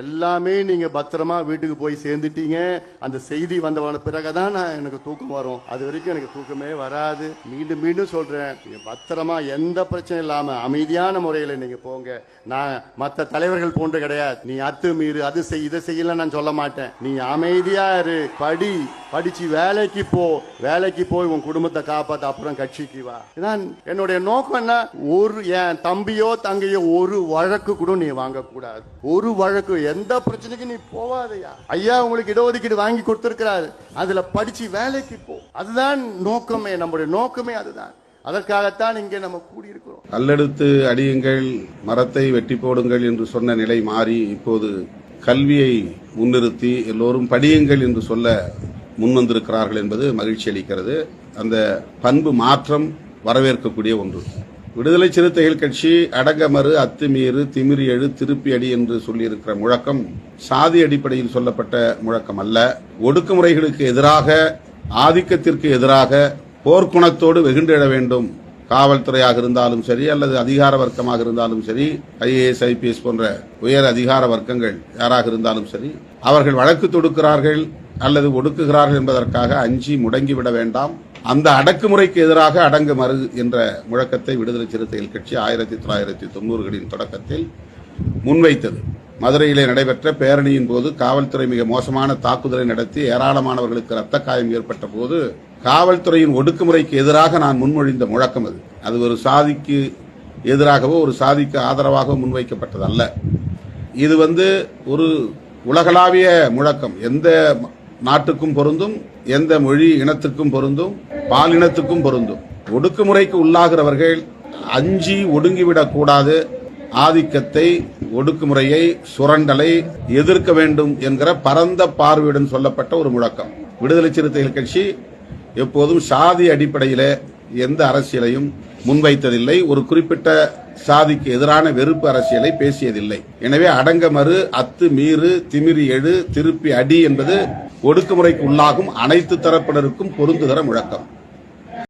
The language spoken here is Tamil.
எல்லாமே நீங்க பத்திரமா வீட்டுக்கு போய் சேர்ந்துட்டீங்க. அந்த செய்தி வந்தவன பிறகுதான் நான் எனக்கு தூக்கம் வரும். அது வரைக்கும் எனக்கு தூக்கமே வராது. மீண்டும் மீண்டும் சொல்றேன். நீங்க பத்திரமா எந்த பிரச்சனையும் இல்லாம அமைதியான முறையில நீங்க போங்க. நான் மற்ற தலைவர்கள் போன்று கிடையாது. நீ அத்து மீறு. அது செய் இதை செய்யல நான் சொல்ல மாட்டேன். நீ அமைதியா இரு. படி. படிச்சு வேலைக்கு போ வேலைக்கு போய் உன் குடும்பத்தை காப்பாத்த அப்புறம் கட்சிக்கு வா. இதான் என்னுடைய நோக்கம் என்ன? ஒரு என் தம்பியோ தங்கையோ ஒரு வழக்கு கூட நீ வாங்கக்கூடாது. ஒரு வழக்கு எந்த பிரச்சனைக்கு நீ போவாதையா. ஐயா உங்களுக்கு இடஒதுக்கீடு வாங்கி கொடுத்துருக்கிறாரு. அதுல படிச்சு வேலைக்கு போ. அதுதான் நோக்கமே நம்முடைய நோக்கமே அதுதான். அதற்காகத்தான் இங்கே நம்ம கூடியிருக்கிறோம். கல்லெடுத்து அடியுங்கள் மரத்தை வெட்டி போடுங்கள் என்று சொன்ன நிலை மாறி இப்போது கல்வியை முன்னிறுத்தி எல்லோரும் படியுங்கள் என்று சொல்ல முன்வந்திருக்கிறார்கள் என்பது மகிழ்ச்சி அளிக்கிறது. அந்த பண்பு மாற்றம் வரவேற்கக்கூடிய ஒன்று. விடுதலை சிறுத்தைகள் கட்சி அடங்கமறு அத்துமீறு திமிரி எழு திருப்பி அடி என்று சொல்லியிருக்கிற முழக்கம் சாதி அடிப்படையில் சொல்லப்பட்ட முழக்கம் அல்ல. ஒடுக்குமுறைகளுக்கு எதிராக ஆதிக்கத்திற்கு எதிராக போர்க்குணத்தோடு வெகுண்டெழ வேண்டும். காவல்துறையாக இருந்தாலும் சரி அல்லது அதிகார வர்க்கமாக இருந்தாலும் சரி ஐஏஎஸ் ஐபிஎஸ் போன்ற உயர் அதிகார வர்க்கங்கள் யாராக இருந்தாலும் சரி அவர்கள் வழக்கு தொடுக்கிறார்கள். அல்லது ஒடுக்குகிறார்கள் என்பதற்காக அஞ்சி முடங்கிவிட வேண்டாம். அந்த அடக்குமுறைக்கு எதிராக அடங்கு மறு என்ற முழக்கத்தை விடுதலை சிறுத்தைகள் கட்சி ஆயிரத்தி தொள்ளாயிரத்தி தொண்ணூறுகளின் தொடக்கத்தில் முன்வைத்தது. மதுரையிலே நடைபெற்ற பேரணியின் போது காவல்துறை மிக மோசமான தாக்குதலை நடத்தி ஏராளமானவர்களுக்கு ரத்த காயம் ஏற்பட்ட போது காவல்துறையின் ஒடுக்குமுறைக்கு எதிராக நான் முன்மொழிந்த முழக்கம் அது. அது ஒரு சாதிக்கு எதிராகவோ ஒரு சாதிக்கு ஆதரவாகவோ முன்வைக்கப்பட்டது அல்ல இது வந்து ஒரு உலகளாவிய முழக்கம். எந்த நாட்டுக்கும் பொருந்தும் எந்த மொழி இனத்துக்கும் பொருந்தும் பாலினத்துக்கும் பொருந்தும். ஒடுக்குமுறைக்கு உள்ளாகிறவர்கள் அஞ்சி ஒடுங்கிவிடக் கூடாது. ஆதிக்கத்தை ஒடுக்குமுறையை சுரண்டலை எதிர்க்க வேண்டும் என்கிற பரந்த பார்வையுடன் சொல்லப்பட்ட ஒரு முழக்கம். விடுதலை சிறுத்தைகள் கட்சி எப்போதும் சாதி அடிப்படையில் எந்த அரசியலையும் முன்வைத்ததில்லை. ஒரு குறிப்பிட்ட சாதிக்கு எதிரான வெறுப்பு அரசியலை பேசியதில்லை. எனவே அடங்கமறு அத்து மீறு திமிரி எழு திருப்பி அடி என்பது ஒடுக்குமுறைக்கு உள்ளாகும் அனைத்து தரப்பினருக்கும் பொருந்துகிற முழக்கம்.